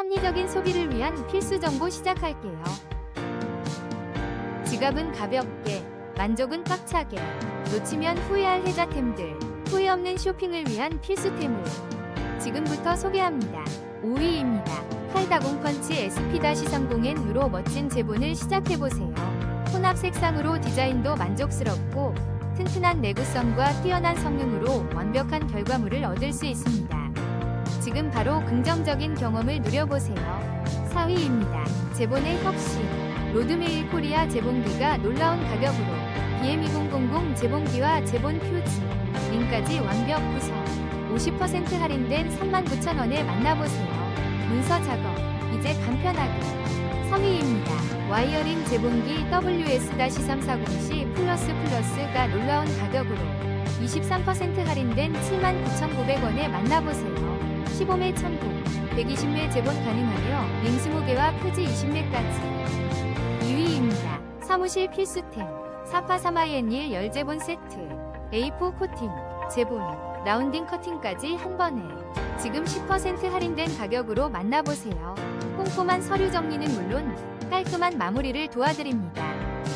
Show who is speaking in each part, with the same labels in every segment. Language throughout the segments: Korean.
Speaker 1: 합리적인 소비를 위한 필수 정보 시작할게요. 지갑은 가볍게, 만족은 꽉차게, 놓치면 후회할 혜자템들, 후회 없는 쇼핑을 위한 필수템을 지금부터 소개합니다. 5위입니다. 칼다공 펀치 SP-30N으로 멋진 제본을 시작해보세요. 혼합 색상으로 디자인도 만족스럽고 튼튼한 내구성과 뛰어난 성능으로 완벽한 결과물을 얻을 수 있습니다. 지금 바로 긍정적인 경험을 누려보세요. 4위입니다. 제본의 혁신. 로드메일 코리아 제본기가 놀라운 가격으로 BM2000 제본기와 제본 퓨즈, 링까지 완벽 구성. 50% 할인된 39,000원에 만나보세요. 문서 작업, 이제 간편하게. 3위입니다. 와이어링 제본기 WS-340C 플러스 플러스가 놀라운 가격으로 23% 할인된 79,900원에 만나보세요. 15매 첨부, 120매 제본 가능하며 링 20개와 표지 20매까지. 2위입니다. 사무실 필수템, 사파 3IN1 열제본 세트, A4 코팅, 제본, 라운딩 커팅까지 한 번에 지금 10% 할인된 가격으로 만나보세요. 꼼꼼한 서류 정리는 물론 깔끔한 마무리를 도와드립니다.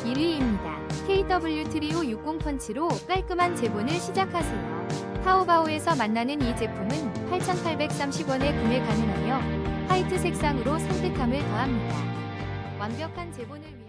Speaker 1: 1위입니다. KW 트리오 60 펀치로 깔끔한 제본을 시작하세요. 타오바오에서 만나는 이 제품은 8,830원에 구매 가능하며 화이트 색상으로 산뜻함을 더합니다. 완벽한 제본을